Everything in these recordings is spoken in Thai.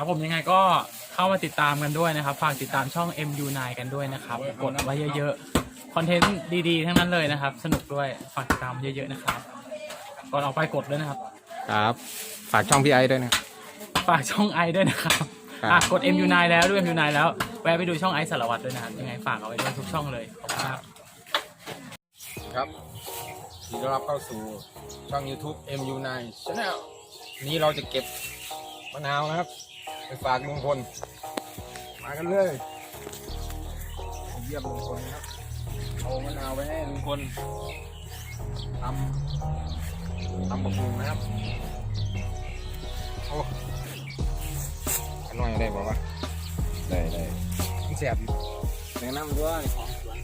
ครับผมยังไงก็เข้ามาติดตามกันด้วยนะครับ ฝากติดตามช่อง MU9 กันด้วยนะครับ กดไว้เยอะๆ คอนเทนต์ดีๆ ทั้งนั้นเลยนะครับ สนุกด้วย ฝากติดตามเยอะๆนะครับ ก่อนออกไปกดด้วยนะครับ ครับ ฝากช่องพี่ไอ้ด้วยนะ ฝากช่องไอด้วยนะครับครับ อะกด MU9 แล้วด้วย MU9 แล้ว แวะไปดูช่องไอสารวัตรด้วยนะครับยังไงฝากเอาไว้ด้วยทุกช่องเลย ขอบคุณครับ ครับยินดีต้อนรับเข้าสู่ช่อง YouTube MU9 Channel วันนี้เราจะเก็บมะนาวนะครับ ไปฝากลุงพล มากันเลยไปเยี่ยมลุงพลนะครับ เอามะนาวไปให้ลุงพลทำทำบะพุงนะครับ โอ้ขน้อยได้บอกว่าได้ได้มันแสบอยู่แนะนำด้วยของสวน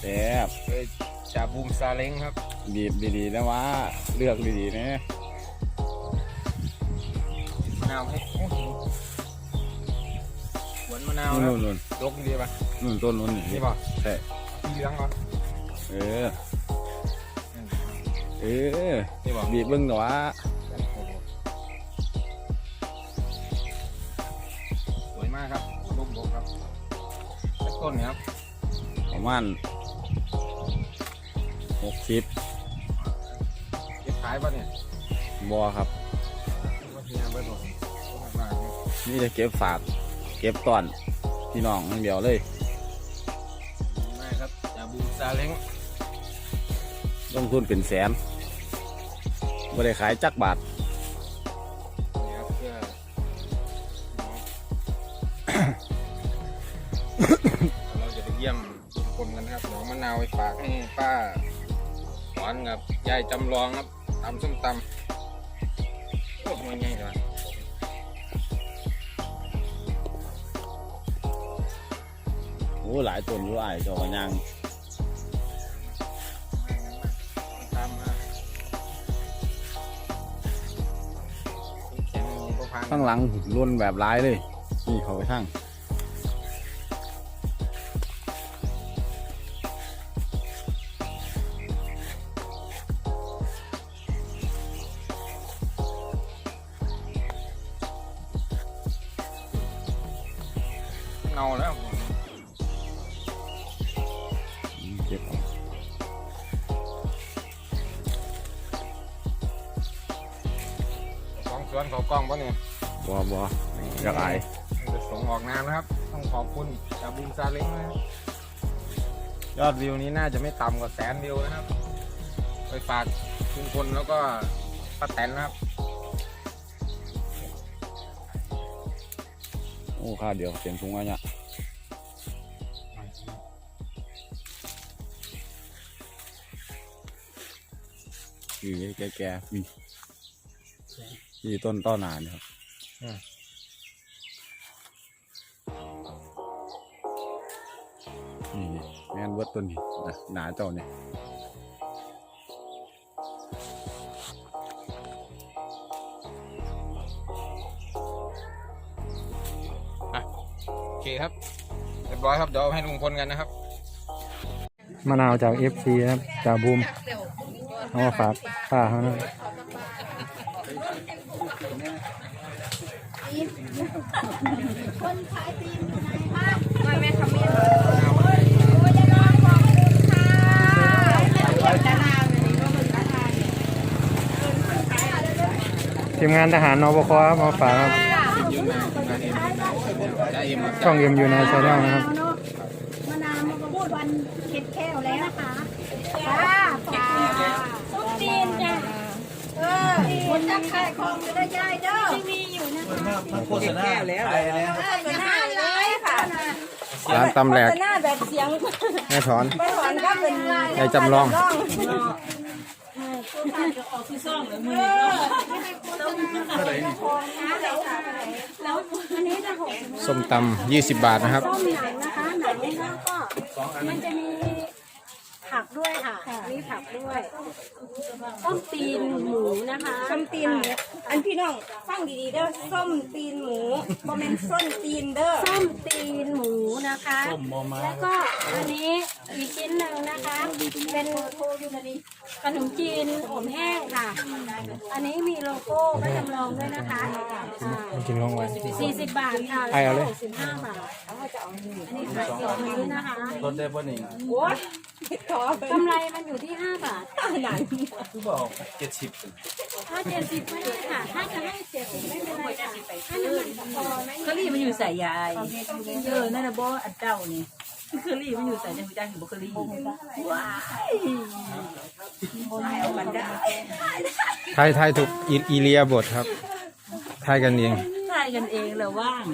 แซ่บเอ้ยชาบูมซาเล้งครับ บีบดีๆนะว่าเลือกดีๆนะมะนาวให้โอ้โหสว นมะนาวนะนู่นนู่นลกดีป่ะนู่นต้นนู่นนี่นี่ป่ะใช่สีเหลืองเหรอเออ เออนี่ป่ะบีบเบิ้งหน่อยว่าสวยมากครับลูกบกครับสักต้นเนี่ยครับประมาณหกสิบเก็บขายป่ะเนี่ยบอครับว่าที่งานเบิร์ดบอกมากเลยนี่จะเก็บฝาก เก็บตอนพี่น้องอย่างเดียวเลยดีมากครับชาบูมซาเล้งลงทุนเป็นแสนไม่ได้ขายจักบาทนี่ครับเพื่อน้องเราจะไปเยี่ยมคนกันนะครับเดี๋ยวมะนาวไปฝากให้ป้าหวานกับยายจำลองครับตำส้มตำโอ้ยมันง่ายเล อ้หลายต้นอยู่ไอ้ายเจอกระยังตามมาแข็งๆก็พันข้างหลังล้นแบบร้ายเลย นี่เขาไปทั้งเนาแล้ว สวนเขากล้องปะเนี่ยบอบออยากอายจะส่งออกนานนะครับ ต้องขอบคุณชาบูมซาเล้งนะครับยอดวิวนี้น่าจะไม่ต่ำกว่าแสนวิวนะครับ ไปฝากคุณพลแล้วก็ป้าแตนนะครับ โอ้ค่าเดียวเต็มถุงอันเนี้ยอยู่แก่ๆมี มีต้นต้นหนาเนี่ยครับอืมนี่นี่แม่นเบิดต้นนี่นะหนาเจ้าเนี่ยโอเคครับเรียบร้อยครับเดี๋ยวเอาให้ลุงพลกันนะครับมะนาวจาก FC นะครับจากบูมเอามาฝากป้าเขานะ ไม่แม่ขมิ้นโอ้จะลองบอกดูค่ะเก็บจะนานเลยก็มึงกระทานทีมงานทหารนบคครับมาฝากครับช่องเอ็มยูในชาแนลนะครับมะนาวมันก็พูดวันเข็ดแก้วแล้วนะคะจ้าจ้าส้มตีนจ้ะเออ คนจะขายของจะได้ย่ายเด้อที่มีอยู่นะคะโฆษณาแล้วเอออย่าห้าเลยค่ะร้านตำแหลกหน้าแบบเสียงแม่ถอนไปถอนก็เป็นลายยายจำลองแล้วอันนี้จะหกส้มตำยี่สิบบาทนะครับต้มหนังนะคะหนังแล้วก็มันจะมีผักด้วยค่ะ มีผักด้วย ต้มตีนหมูนะคะ ต้มตีนหมู อันพี่น้องฟังดีๆเด้อส้มตีนหมูบ่แม่นส้นตีนเด้อส้มตีนหมูนะคะ ส้มมอมาแล้วก็อันนี้อีกชิ้นหนึ่งนะคะ เป็นขนมจีนอบแห้งค่ะ อันนี้มีโลโก้ก็จำลองด้วยนะคะอ่ามันกินลงไว้ สี่สิบบาทค่ะไอเอาเลย สิบห้าบาทอันนี้ขายเกี่ยวพื้นนะคะรถได้ป่ะนี่โอ้ยกำไรมันอยู่ที่ห้าบาทหนังคือบอกเจ็ดสิบ ถ้าเจ็ดสิบไม่ได้ค่ะ ถ้าจะให้เจ็ดสิบไม่เป็นไรค่ะถ้าน้ำมันพอไหมเคอรี่มันอยู่ใส่ยายเออนั่นนะโบอันเจ้านี่เคอรี่มันอยู่ใส่จังหูจ้าเห็นบ่เคอรี่ว้ายเอามันได้ทายทายถูกอีอีเลียบทครับทายกันเองทายกันเองเหรอว่าง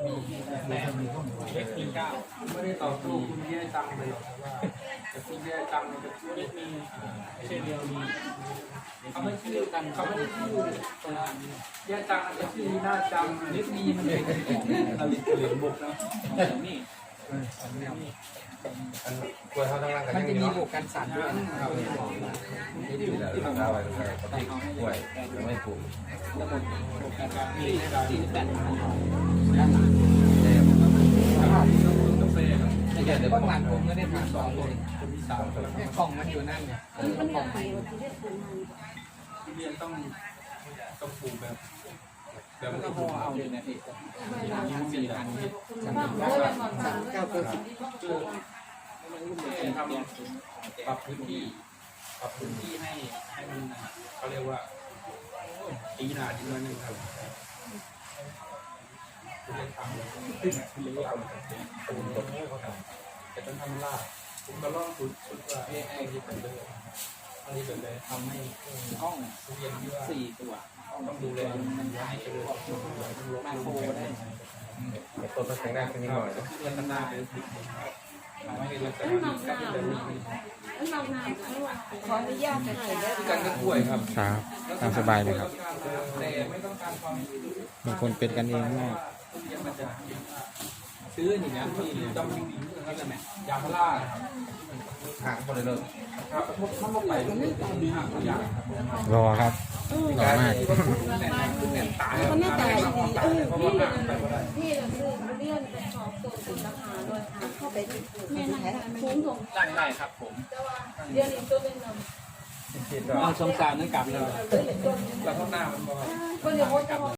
ไม่ได้ต่อสู้คุณแย่จังเลยหรอกแต่คุณแย่จังเลยจะช่วยมีเช่นเดียวมีเขาไม่ชื่อกันเขาไม่ได้ชื่อแย่จังจะชื่อหน้าจังนิดนี้มันเป็นของอลิ เหลืองบกนะนี่กล้วยเขาทั้งร่างกันมันจะมีบวกกันสั่ด้วยครับที่เราไปที่กล้วยไม่ปลูกนี่สี่สิบแปดเดี๋ยวบ้านหลังผมก็ได้ทานสองคนมีสามแค่กล่องมันอยู่นั่นไงกล่องที่เรียนต้องต้องปลูกแบบ แบบไม่ต้อเอาเลยนะพี่สี่หลังเก้าตัวสิบทำปรับพื้นที่ปรับพื้นที่ให้ให้มันเขาเรียกว่าปีนาดีมาหนึ่งครับเรียนทำเรียนทำปูนต้นไม้เขาทำแต่ต้องทำล่าผมก็ลองฝึกฝึกว่าเอ้ไอ้ที่ผมเดินอันนี้เป็นเลยทำให้ห้องเรียนที่ว่าสี่ตัว ต้องดูแลมันให้เจริญมาโคได้ต้นมันแข็งแรงขึ้นนิดหน่อยเรียนนานๆเลยทำให้เรียนแต่ละมีขออนุญาตถ่ายได้กันก็ป่วยครับครับตามสบายเลยครับแต่ไม่ต้องการความบางคนเป็นกันเองมากซื้ออย่างนี้ที่จำมีก็จะแม่ยาพาราหางคนเลยเลยครับถ้ามาไปก็ไม่ต้องมีหางยางรอครับ รอมากมันไม่ตายเพราะว่พี่เรื่อมาเรียนไป็นของตัวสุดราคาด้วยค่ะเข้าไปแม่ไหนคุ้มของได้ได้ครับผมเรียนอีกตัวเป็นนมเอาสงสารนั่นกลับเลยแล้วข้างหน้ามันบอกก็เดี๋ยว